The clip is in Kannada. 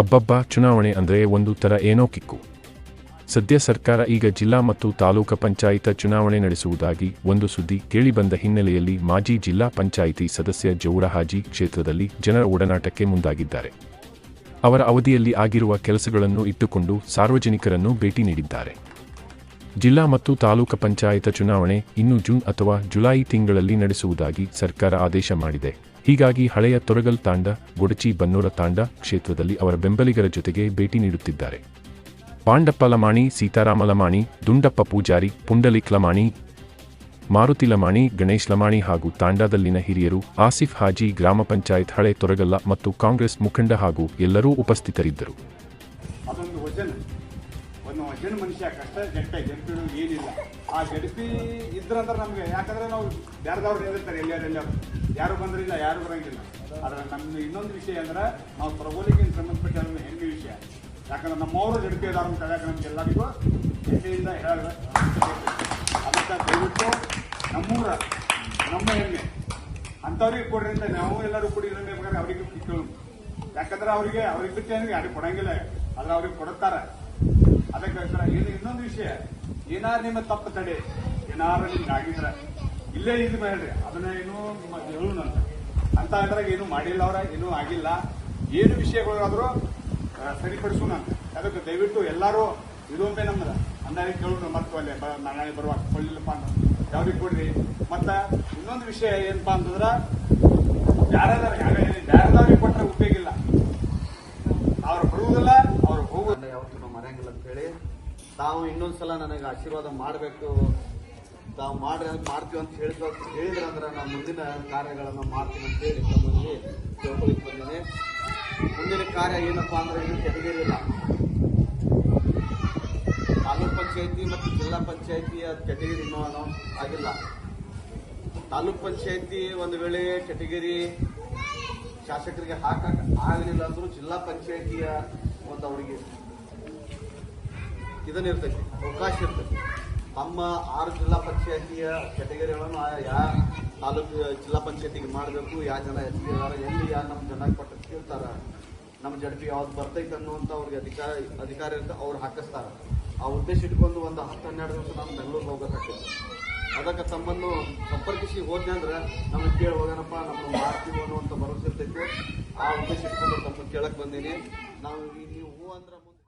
ಅಬ್ಬಬ್ಬ, ಚುನಾವಣೆ ಅಂದರೆ ಒಂದು ಥರ ಏನೋ ಕಿಕ್ಕು. ಸದ್ಯ ಸರ್ಕಾರ ಈಗ ಜಿಲ್ಲಾ ಮತ್ತು ತಾಲೂಕು ಪಂಚಾಯತ ಚುನಾವಣೆ ನಡೆಸುವುದಾಗಿ ಒಂದು ಸುದ್ದಿ ಕೇಳಿಬಂದ ಹಿನ್ನೆಲೆಯಲ್ಲಿ ಮಾಜಿ ಜಿಲ್ಲಾ ಪಂಚಾಯಿತಿ ಸದಸ್ಯ ಜೌಡಹಾಜಿ ಕ್ಷೇತ್ರದಲ್ಲಿ ಜನರ ಒಡನಾಟಕ್ಕೆ ಮುಂದಾಗಿದ್ದಾರೆ. ಅವರ ಅವಧಿಯಲ್ಲಿ ಆಗಿರುವ ಕೆಲಸಗಳನ್ನು ಇಟ್ಟುಕೊಂಡು ಸಾರ್ವಜನಿಕರನ್ನು ಭೇಟಿ ನೀಡಿದ್ದಾರೆ. ಜಿಲ್ಲಾ ಮತ್ತು ತಾಲೂಕು ಪಂಚಾಯತ ಚುನಾವಣೆ ಇನ್ನು ಜೂನ್ ಅಥವಾ ಜುಲೈ ತಿಂಗಳಲ್ಲಿ ನಡೆಸುವುದಾಗಿ ಸರ್ಕಾರ ಆದೇಶ ಮಾಡಿದೆ. ಹೀಗಾಗಿ ಹಳೆಯ ತೊರಗಲ್ ತಾಂಡ, ಗೊಡಚಿ ಬನ್ನೂರ ತಾಂಡ ಕ್ಷೇತ್ರದಲ್ಲಿ ಅವರ ಬೆಂಬಲಿಗರ ಜೊತೆಗೆ ಭೇಟಿ ನೀಡುತ್ತಿದ್ದಾರೆ. ಪಾಂಡಪ್ಪ ಲಮಾಣಿ ಸೀತಾರಾಮ ಲಮಾಣಿ ದುಂಡಪ್ಪ ಪೂಜಾರಿ ಪುಂಡಲಿಕ್ ಲಮಾಣಿ ಮಾರುತಿ ಲಮಾಣಿ ಗಣೇಶ್ ಲಮಾಣಿ ಹಾಗೂ ತಾಂಡಾದಲ್ಲಿನ ಹಿರಿಯರು ಆಸಿಫ್ ಹಾಜಿ ಗ್ರಾಮ ಪಂಚಾಯತ್ ಹಳೆ ತೊರಗಲ್ಲ ಮತ್ತು ಕಾಂಗ್ರೆಸ್ ಮುಖಂಡ ಹಾಗೂ ಎಲ್ಲರೂ ಉಪಸ್ಥಿತರಿದ್ದರು. ಒಂದು ಜನ ಮನುಷ್ಯ ಕಷ್ಟ ಜಟ್ಟ ಜಡ್ಪಿಡು ಏನಿಲ್ಲ. ಆ ಜಡ್ಪಿ ಇದ್ರಂದ್ರೆ ನಮಗೆ, ಯಾಕಂದ್ರೆ ನಾವು ಯಾರ್ದವ್ರು ಹೇಳಿರ್ತಾರೆ ಎಲ್ಲಾರು ಎಲ್ಲಾರು ಯಾರು ಬಂದ್ರಿಲ್ಲ ಯಾರು ಬರಂಗಿಲ್ಲ. ಆದ್ರೆ ನಮ್ದು ಇನ್ನೊಂದು ವಿಷಯ ಅಂದ್ರೆ ನಾವು ಪ್ರಭೋಲಿಗೆ ಸಂಬಂಧಪಟ್ಟ ಹೆಮ್ಮೆ ವಿಷಯ. ಯಾಕಂದ್ರೆ ನಮ್ಮವರು ಜಡ್ಪಿ ಇದಾರ ಅಂತ ಹೇಳಕ್ಕೆ ನಮ್ಗೆ ಎಲ್ಲರಿಗೂ ಹೆಮ್ಮೆಯಿಂದ ಹೇಳ ಅದಕ್ಕೆ ದಯವಿಟ್ಟು ನಮ್ಮೂರ, ನಮ್ಮ ಹೆಮ್ಮೆ. ಅಂಥವ್ರಿಗೆ ಕೊಡ್ರಿ ಅಂತ ನಾವು ಎಲ್ಲರೂ ಕೂಡಿ ಬೇಕಾದ್ರೆ ಅವರಿಗೆ ಕೇಳು ಯಾಕಂದ್ರೆ ಅವರಿಗೆ, ಅವ್ರಿಗೆ ಬಿಟ್ಟು ಯಾರಿಗೆ ಕೊಡಂಗಿಲ್ಲ. ಆದ್ರೆ ಅವ್ರಿಗೆ ಕೊಡುತ್ತಾರೆ ಅದಕ್ಕೆ ಹೇಳ್ತಾರೆ ಏನು ಇನ್ನೊಂದು ವಿಷಯ. ಏನಾರು ನಿಮ್ಮ ತಪ್ಪು ತಡೆ, ಏನಾರು ನಿಮ್ಗೆ ಆಗಿದ್ರೆ ಇಲ್ಲೇ ಇದು ಹೇಳ್ರಿ. ಅದನ್ನ ಏನು ನಿಮ್ಮ ಹೇಳೋಣ ಅಂತ. ಇದ್ರಾಗ ಏನು ಮಾಡಿಲ್ಲ ಅವ್ರ, ಏನೂ ಆಗಿಲ್ಲ. ಏನು ವಿಷಯಗಳಾದ್ರೂ ಸರಿಪಡಿಸೋಣ ಅದಕ್ಕೆ ದಯವಿಟ್ಟು ಎಲ್ಲರೂ ಇದೊಮ್ಮೆ ನಮ್ಮದ ಅಂದಾಜು ಕೇಳೋಣ ಮತ್ತೆ ಅಲ್ಲಿ ನಾಳೆ ಬರುವಾಗ. ಕೊಡ್ಲಿಲ್ಲಪ್ಪ ಅಂತ. ಯಾವ್ರಿಗೆ ಕೊಡ್ರಿ? ಮತ್ತ ಇನ್ನೊಂದು ವಿಷಯ ಏನಪ್ಪಾ ಅಂತಂದ್ರ ಯಾರಾದ್ರೂ ಯಾರಾದ್ರೂ ಕೊಟ್ಟರೆ ಉಪಯೋಗ ಇಲ್ಲ. ಅವ್ರು ಬರುವುದಿಲ್ಲ ಅವ್ರು ಹೋಗುದಿಲ್ಲ. ಯಾವತ್ತೂ ಮರೆಯಂಗಿಲ್ಲ ಅಂತ ಹೇಳಿ. ತಾವು ಇನ್ನೊಂದ್ಸಲ ನನಗೆ ಆಶೀರ್ವಾದ ಮಾಡಬೇಕು. ತಾವು ಮಾಡ್ರಿ ಮಾಡ್ತೀವಿ ಅಂತ ಹೇಳಿದ್ರು ಅಂದ್ರೆ ನಾನು ಮುಂದಿನ ಕಾರ್ಯಗಳನ್ನು ಮಾಡ್ತೀನಿ ಅಂತ ಹೇಳಿ ತಮ್ಮಲ್ಲಿ ಕೇಳ್ಕೊಳಿಕ್ ಬಂದಿದೆ ಮುಂದಿನ ಕಾರ್ಯ ಏನಪ್ಪ ಅಂದ್ರೆ ಇದು ಕೆಟಗರಿ ಇಲ್ಲ ತಾಲೂಕ್ ಪಂಚಾಯತಿ ಮತ್ತು ಜಿಲ್ಲಾ ಪಂಚಾಯತಿಯ ಕೆಟಗರಿ ಇನ್ನೂ ಅನೌನ್ಸ್ ಆಗಿಲ್ಲ. ತಾಲೂಕ್ ಪಂಚಾಯತಿ ಒಂದು ವೇಳೆ ಕೆಟಗರಿ ಶಾಸಕರಿಗೆ ಹಾಕಕ್ಕೆ ಆಗಲಿಲ್ಲ ಅಂದರೂ ಜಿಲ್ಲಾ ಪಂಚಾಯತಿಯ ಒಂದು ಅವರಿಗೆ ಇದನ್ನಿರ್ತೈತಿ, ಅವಕಾಶ ಇರ್ತೈತಿ. ತಮ್ಮ ಆರು ಜಿಲ್ಲಾ ಪಂಚಾಯತಿಯ ಕೆಟಗರಿಗಳನ್ನು ಆ- ಯಾ ತಾಲೂಕು ಜಿಲ್ಲಾ ಪಂಚಾಯತಿಗೆ ಮಾಡಬೇಕು ಯಾವ ಜನ ಇದಾರ, ಎಲ್ಲಿ ಯಾರು ನಮ್ಮ ಜನ ಕೊಟ್ಟು ಕೇಳ್ತಾರ ನಮ್ಮ ಜಡ್ಪಿ ಯಾವ್ದು ಬರ್ತೈತೆ ಅನ್ನುವಂಥ ಅವ್ರಿಗೆ ಅಧಿಕಾರ ಅಧಿಕಾರ ಇರುತ್ತೆ, ಅವ್ರು ಹಾಕಿಸ್ತಾರೆ. ಆ ಉದ್ದೇಶ ಇಟ್ಕೊಂಡು ಒಂದು ಹತ್ತು ಹನ್ನೆರಡು ದಿವಸ ನಾವು ಬೆಂಗಳೂರಿಗೆ ಹೋಗಬೇಕಾಗ್ತೈತಿ. ಅದಕ್ಕೆ ತಮ್ಮನ್ನು ಸಂಪರ್ಕಿಸಿ ಹೋದ್ನೆ ಅಂದ್ರೆ ನಮಗೆ ಕೇಳಿ ಹೋಗೋಣಪ್ಪ ನಮ್ಮ ಮಾಡ್ತೀವಿ ಅನ್ನುವಂಥ ಭರವಸೆ ಇರ್ತೈತೆ. ಆ ಉದ್ದೇಶ ಇಟ್ಕೊಂಡು ತಮ್ಮನ್ನು ಕೇಳಕ್ಕೆ ಬಂದೀನಿ. ನಾವು ನೀವು ಹೂ ಅಂದ್ರೆ